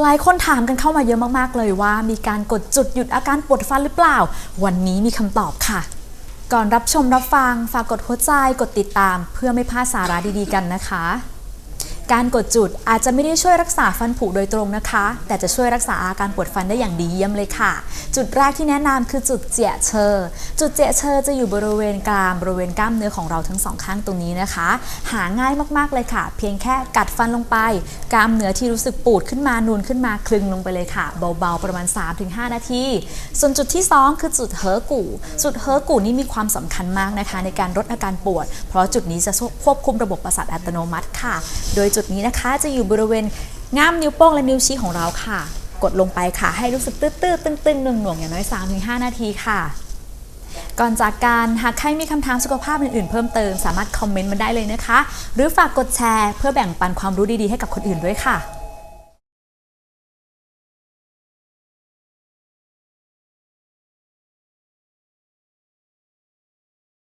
หลายคนถามกันเข้ามาเยอะมากๆเลยว่า มีการกดจุดหยุดอาการปวดฟันหรือเปล่า วันนี้มีคำตอบค่ะ ก่อนรับชมรับฟังฝากกดหัวใจกดติดตาม เพื่อไม่พลาดสาระดีๆกันนะคะ การกดจุดอาจจะไม่ได้ช่วยรักษาฟันผุโดยตรงนะคะ แต่จะช่วยรักษาอาการปวดฟันได้อย่างดีเยี่ยมเลยค่ะ จุดแรกที่แนะนำคือจุดเจียเชอร์จุดเจียเชอร์จะอยู่บริเวณกรามบริเวณกล้ามเนื้อของเราทั้งสองข้างตรงนี้นะคะ หาง่ายมากๆเลยค่ะ เพียงแค่กัดฟันลงไป กล้ามเนื้อที่รู้สึกปูดขึ้นมานูนขึ้นมาคลึงลงไปเลยค่ะ เบาๆประมาณ 3-5 นาที ส่วนจุดที่ 2 คือจุดเฮอร์กู่จุดเฮอร์กู่นี่มีความสำคัญมากนะคะ ในการลดอาการปวด เพราะจุดนี้จะควบคุมระบบประสาทอัตโนมัติค่ะ โดยจุดนี้นะคะ จะอยู่บริเวณง่ามนิ้วโป้งและนิ้วชี้ของเราค่ะ กดลงไปค่ะ ให้รู้สึกตื้อๆตึงๆหน่วงๆอย่างน้อย 3-5 นาทีค่ะ ก่อนจากการหากใครมีคำถามสุขภาพอื่นๆเพิ่มเติม สามารถคอมเมนต์มาได้เลยนะคะ หรือฝากกดแชร์ เพื่อแบ่งปันความรู้ดีๆให้กับคนอื่นด้วยค่ะ